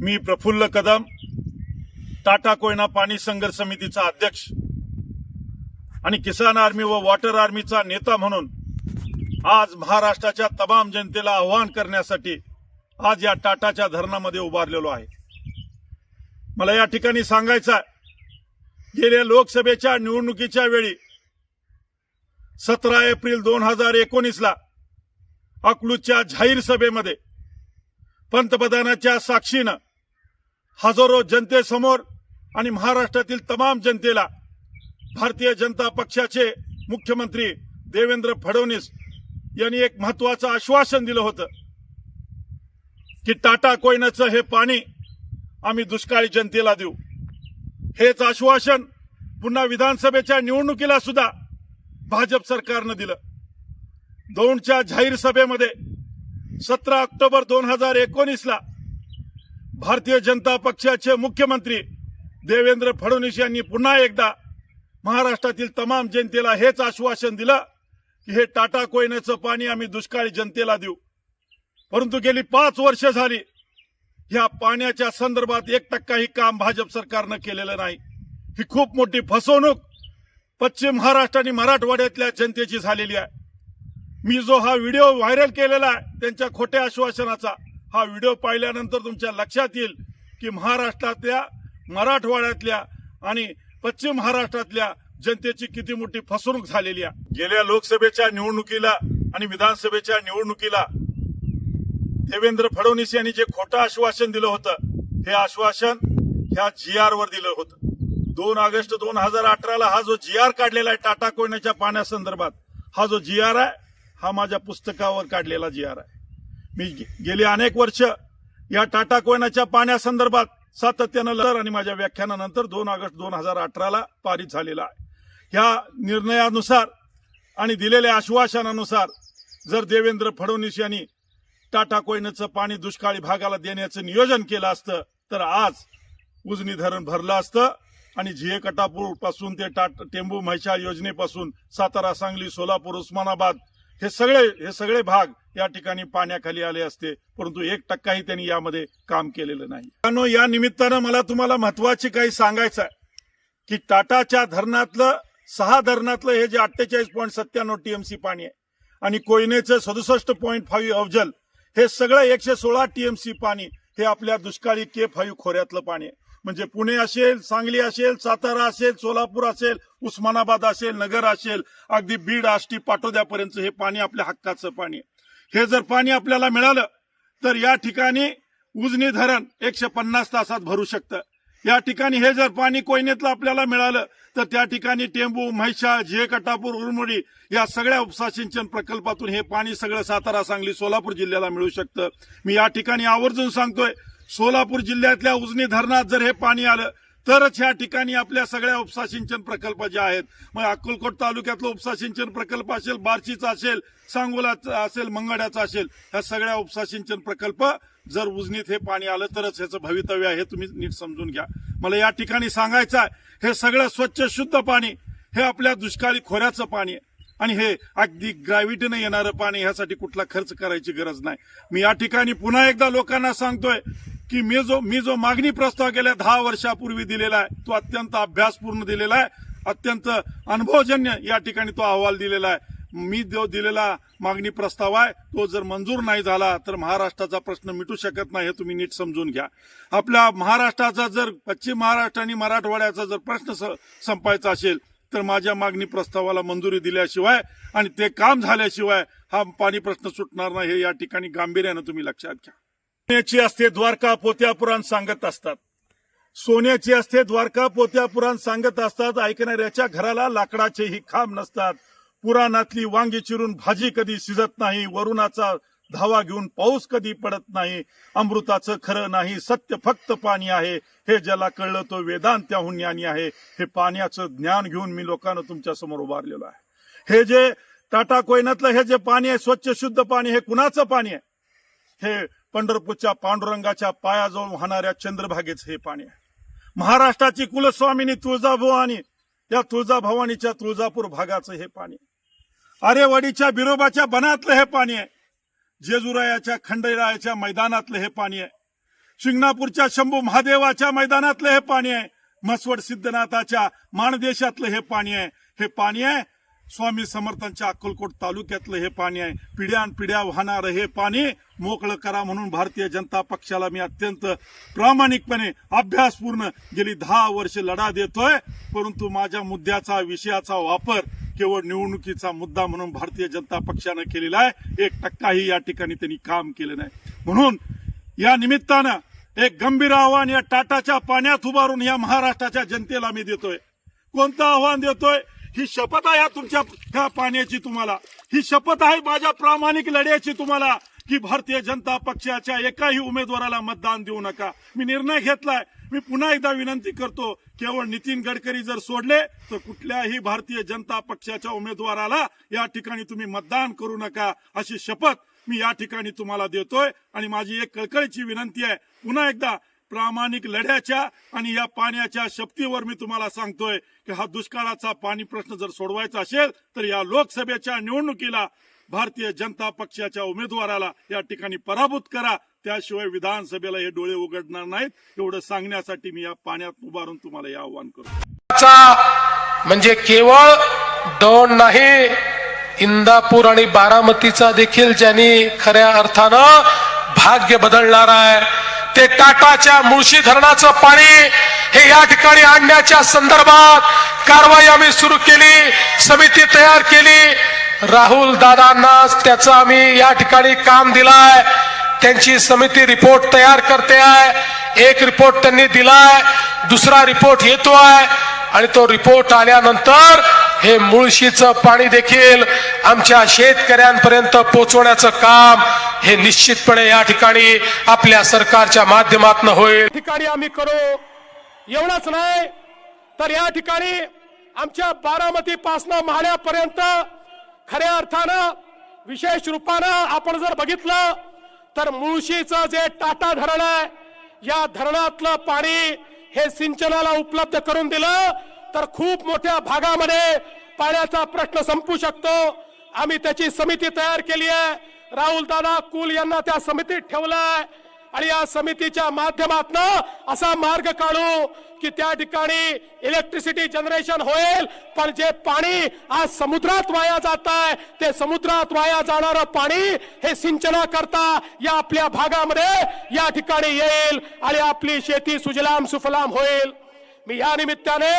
मी प्रफुल्ल कदम टाटा कोयना पाणी संघर्ष समितीचा अध्यक्ष आणि किसान आर्मी व वॉटर आर्मीचा नेता म्हणून आज महाराष्ट्राच्या तमाम जनतेला आव्हान करण्यासाठी आज या टाटाच्या धरणामध्ये उभारलेलो आहे. मला या ठिकाणी सांगायचं आहे गेल्या लोकसभेच्या निवडणुकीच्या वेळी सतरा एप्रिल दोन हजार एकोणीसला अकलूजच्या जाहीर सभेमध्ये पंतप्रधानाच्या साक्षीनं हजारो जनतेसमोर आणि महाराष्ट्रातील तमाम जनतेला भारतीय जनता पक्षाचे मुख्यमंत्री देवेंद्र फडणवीस यांनी एक महत्वाचं आश्वासन दिलं होतं की टाटा कोयनाचं हे पाणी आम्ही दुष्काळी जनतेला देऊ. हेच आश्वासन पुन्हा विधानसभेच्या निवडणुकीला सुद्धा भाजप सरकारनं दिलं. दोनच्या जाहीर सभेमध्ये सतरा ऑक्टोबर दोन हजार एकोणीसला भारतीय जनता पक्षाचे मुख्यमंत्री देवेंद्र फडणवीस यांनी पुन्हा एकदा महाराष्ट्रातील तमाम जनतेला हेच आश्वासन दिलं की हे टाटा कोयनेचं पाणी आम्ही दुष्काळी जनतेला देऊ. परंतु गेली पाच वर्ष झाली ह्या पाण्याच्या संदर्भात एक टक्काही काम भाजप सरकारनं केलेलं नाही. ही खूप मोठी फसवणूक पश्चिम महाराष्ट्र आणि मराठवाड्यातल्या जनतेची झालेली आहे. मी जो हा व्हिडिओ व्हायरल केलेला आहे त्यांच्या खोट्या आश्वासनाचा हा व्हिडिओ पाहिल्यानंतर तुमच्या लक्षात येईल की महाराष्ट्रातल्या मराठवाड्यातल्या आणि पश्चिम महाराष्ट्रातल्या जनतेची किती मोठी फसवणूक झालेली आहे. गेल्या लोकसभेच्या निवडणुकीला आणि विधानसभेच्या निवडणुकीला देवेंद्र फडणवीस यांनी जे खोटं आश्वासन दिलं होतं हे आश्वासन ह्या जी आर वर दिलं होतं. दोन ऑगस्ट दोन हजार अठराला हा जो जी आर काढलेला आहे टाटा कोयनाच्या पाण्यासंदर्भात हा जो जी आर आहे हा माझ्या पुस्तकावर काढलेला जी आर आहे. मी गे- गेली अनेक वर्ष या टाटा कोयनाच्या पाण्यासंदर्भात सातत्यानं लढ आणि माझ्या व्याख्यानानंतर दोन ऑगस्ट दोन हजार अठराला पारित झालेला आहे. ह्या निर्णयानुसार आणि दिलेल्या आश्वासनानुसार जर देवेंद्र फडणवीस यांनी टाटा कोयनाचं पाणी दुष्काळी भागाला देण्याचं नियोजन केलं असतं तर आज उजनी धरण भरलं असतं आणि झिये कटापूरपासून ते टाट टेंबू म्हैसाळ योजनेपासून सातारा सांगली सोलापूर उस्मानाबाद हे सगळे हे सगळे भाग या ठिकाणी पाण्याखाली आले असते परंतु एक टक्काही त्यांनी यामध्ये काम केलेलं नाही. या निमित्तानं मला तुम्हाला महत्वाची काही सांगायचं आहे की टाटाच्या धरणातलं सहा धरणातलं हे जे अठ्ठेचाळीस पॉईंट सत्त्याण्णव टीएमसी पाणी आहे आणि कोयनेचं सदुसष्ट पॉईंट फाईव्ह अवजल हे सगळं एकशे सोळा टीएमसी पाणी हे आपल्या दुष्काळी के फाईव्ह खोऱ्यातलं पाणी आहे. म्हणजे पुणे असेल सांगली असेल सातारा असेल सोलापूर असेल उस्मानाबाद असेल नगर असेल अगदी बीड आष्टी पाटोद्यापर्यंत हे पाणी आपल्या हक्काचं पाणी हे जर पाणी आपल्याला मिळालं तर या ठिकाणी उजनी धरण एकशे पन्नास तासात भरू शकतं. या ठिकाणी हे जर पाणी कोयनेतलं आपल्याला मिळालं तर त्या ठिकाणी टेंबू म्हैशा झे कटापूर उरमुडी या सगळ्या उपसा सिंचन प्रकल्पातून हे पाणी सगळं सातारा सांगली सोलापूर जिल्ह्याला मिळू शकतं. मी या ठिकाणी आवर्जून सांगतोय सोलापूर जिल्ह्यातल्या उजनी धरणात जर हे पाणी आलं तरच ह्या ठिकाणी आपल्या सगळ्या उपसा सिंचन प्रकल्प जे आहेत मग अक्कलकोट तालुक्यातला उपसा सिंचन प्रकल्प असेल बार्शीचा असेल सांगोलाचा असेल मंगळ्याचा असेल ह्या सगळ्या उपसा सिंचन प्रकल्प जर उजनीत हे पाणी आलं तरच ह्याचं भवितव्य आहे हे तुम्ही नीट समजून घ्या. मला या ठिकाणी सांगायचं आहे हे सगळं स्वच्छ शुद्ध पाणी हे आपल्या दुष्काळी खोऱ्याचं पाणी आहे. आणि हे अगदी ग्रॅव्हिटीनं येणारं पाणी ह्यासाठी कुठला खर्च करायची गरज नाही. मी या ठिकाणी पुन्हा एकदा लोकांना सांगतोय की मी जो मी जो मागणी प्रस्ताव गेल्या दहा वर्षापूर्वी दिलेला आहे तो अत्यंत अभ्यासपूर्ण दिलेला आहे. अत्यंत अनुभवजन्य या ठिकाणी तो अहवाल दिलेला आहे. मी जो दिलेला मागणी प्रस्ताव आहे तो जर मंजूर नाही झाला तर महाराष्ट्राचा प्रश्न मिटू शकत नाही हे तुम्ही नीट समजून घ्या. आपल्या महाराष्ट्राचा जर पश्चिम महाराष्ट्र आणि मराठवाड्याचा जर प्रश्न स- संपायचा असेल तर माझ्या मागणी प्रस्तावाला मंजुरी दिल्याशिवाय आणि ते काम झाल्याशिवाय हा पाणी प्रश्न सुटणार नाही हे या ठिकाणी गांभीर्यानं तुम्ही लक्षात घ्या. सोन्याची असते द्वारका पोत्या पुराण सांगत असतात. सोन्याची असते द्वारका पोत्या पुराण सांगत असतात. ऐकणाऱ्याच्या घराला लाकडाचेही खांब नसतात. पुराणातली वांगी चिरून भाजी कधी शिजत नाही वरुणाचा धावा घेऊन पाऊस कधी पडत नाही अमृताचं खरं नाही सत्य फक्त पाणी आहे हे ज्याला कळलं तो वेदांत त्याहून ज्ञानी आहे हे पाण्याचं ज्ञान घेऊन मी लोकांना तुमच्यासमोर उभारलेलो आहे. हे जे टाटा कोयनातलं हे जे पाणी आहे स्वच्छ शुद्ध पाणी हे कुणाचं पाणी आहे? हे पंढरपूरच्या पांडुरंगाच्या पायाजवळ वाहणाऱ्या चंद्रभागेचं हे पाणी आहे. महाराष्ट्राची कुलस्वामिनी तुळजाभवानी या तुळजाभवानीच्या तुळजापूर भागाचं हे पाणी आहे. आरेवाडीच्या बिरोबाच्या बनातलं हे पाणी आहे. जेजुरायाच्या खंडेरायाच्या मैदानातलं हे पाणी आहे. शिंगणापूरच्या शंभू महादेवाच्या मैदानातलं हे पाणी आहे. म्हसवड सिद्धनाथाच्या माणदेशातलं हे पाणी आहे. हे पाणी आहे स्वामी समर्थांच्या अक्कलकोट तालुक्यातलं हे पाणी आहे. पिढ्यान पिढ्या वाहणारं हे पाणी. मोकळं करा म्हणून भारतीय जनता पक्षाला मी अत्यंत प्रामाणिकपणे अभ्यासपूर्ण गेली दहा वर्ष लढा देतोय. परंतु माझ्या मुद्द्याचा विषयाचा वापर केवळ निवडणुकीचा मुद्दा म्हणून भारतीय जनता पक्षानं केलेला आहे. एक टक्काही या ठिकाणी त्यांनी काम केलं नाही. म्हणून या निमित्तानं एक गंभीर आव्हान या टाटाच्या पाण्यात उभारून या महाराष्ट्राच्या जनतेला मी देतोय. कोणतं आव्हान देतोय? ही शपथ आहे तुमच्या ह्या पाण्याची तुम्हाला. ही शपथ आहे माझ्या प्रामाणिक लढ्याची तुम्हाला की भारतीय जनता पक्षाच्या एकाही उमेदवाराला मतदान देऊ नका. मी निर्णय घेतलाय. मी पुन्हा एकदा विनंती करतो केवळ नितीन गडकरी जर सोडले तर कुठल्याही भारतीय जनता पक्षाच्या उमेदवाराला या ठिकाणी तुम्ही मतदान करू नका अशी शपथ मी या ठिकाणी तुम्हाला देतोय. आणि माझी एक कळकळीची विनंती आहे पुन्हा एकदा प्रामाणिक लढ्याच्या आणि या पाण्याच्या शक्तीवर मी तुम्हाला सांगतोय की हा दुष्काळाचा पाणी प्रश्न जर सोडवायचा असेल तर या लोकसभेच्या निवडणुकीला भारतीय जनता पक्षाच्या उमेदवाराला या ठिकाणी पराभूत करा. त्याशिवाय विधानसभेला हे डोळे उघडणार नाहीत. एवढं सांगण्यासाठी मी या पाण्यात उभारून तुम्हाला हे आव्हान करतो. म्हणजे केवळ दोन नाही इंदापूर आणि बारामतीचा देखील ज्यांनी खऱ्या अर्थानं भाग्य बदलणार आहे ते टाटाच्या मुळशी धरणाचं पाणी हे या ठिकाणी आणण्याच्या संदर्भात कारवाई आम्ही सुरू केली समिती तयार केली. राहुल दादांना त्याचं आम्ही या ठिकाणी काम दिलाय. त्यांची समिती रिपोर्ट तयार करते आहे. एक रिपोर्ट त्यांनी दिलाय दुसरा रिपोर्ट येतो आहे. आणि तो रिपोर्ट आल्यानंतर हे मुळशीचं पाणी देखील आमच्या शेतकऱ्यांपर्यंत पोहोचवण्याचं काम हे निश्चितपणे या ठिकाणी आपल्या सरकारच्या माध्यमातून होईल. ठिकाणी आम्ही करू. एवढंच नाही तर या ठिकाणी आमच्या बारामती पासनं माहण्यापर्यंत खऱ्या अर्थानं विशेष रूपानं आपण जर बघितलं तर मुळशीचं जे टाटा धरण आहे या धरणातलं पाणी हे सिंचनाला उपलब्ध करून दिलं तर खूप मोठ्या भागामध्ये पाण्याचा प्रश्न संपू शकतो. आम्ही त्याची समिती तयार केली आहे. राहुल दादा कुल यांना त्या समितीत ठेवलाय. आणि या समितीच्या माध्यमातून असा मार्ग काढू की त्या ठिकाणी इलेक्ट्रिसिटी जनरेशन होईल. पण जे पाणी आज समुद्रात वाया जात आहे ते समुद्रात वाया जाणारं पाणी हे सिंचना करता या आपल्या भागामध्ये या ठिकाणी येईल. आणि आपली शेती सुजलाम सुफलाम होईल. मी या निमित्ताने